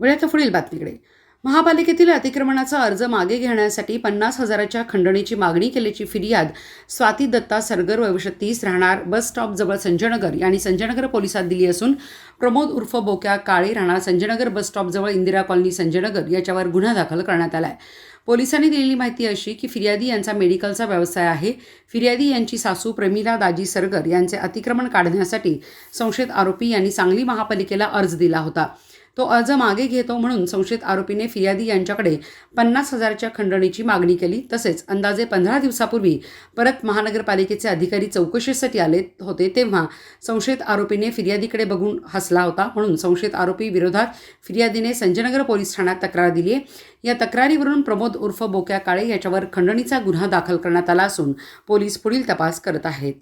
वेळाच्या पुढील बातमीकडे. महापालिकेतील अतिक्रमणाचा अर्ज मागे घेण्यासाठी पन्नास हजाराच्या खंडणीची मागणी केल्याची फिर्याद स्वाती दत्ता सरगर वयवर्ष तीस राहणार बस स्टॉपजवळ संजयनगर यांनी संजयनगर पोलिसात दिली असून प्रमोद उर्फ बोक्या काळे राहणार संजयनगर बस स्टॉपजवळ इंदिरा कॉलनी संजयनगर याच्यावर गुन्हा दाखल करण्यात आला आहे पोलिसांनी दिलेली माहिती अशी की फिर्यादी यांचा मेडिकलचा व्यवसाय आहे. फिर्यादी यांची सासू प्रमिला दाजी सरगर यांचे अतिक्रमण काढण्यासाठी संशयित आरोपी यांनी सांगली महापालिकेला अर्ज दिला होता. तो अर्ज मागे घेतो म्हणून संशयित आरोपीने फिर्यादी यांच्याकडे पन्नास हजारच्या खंडणीची मागणी केली. तसेच अंदाजे पंधरा दिवसापूर्वी परत महानगरपालिकेचे अधिकारी चौकशीसाठी आले होते तेव्हा संशयित आरोपीने फिर्यादीकडे बघून हसला होता म्हणून संशयित आरोपी विरोधात फिर्यादीने संजयनगर पोलीस ठाण्यात तक्रार दिली आहे. या तक्रारीवरून प्रमोद उर्फ बोक्या काळे याच्यावर खंडणीचा गुन्हा दाखल करण्यात आला असून पोलीस पुढील तपास करत आहेत.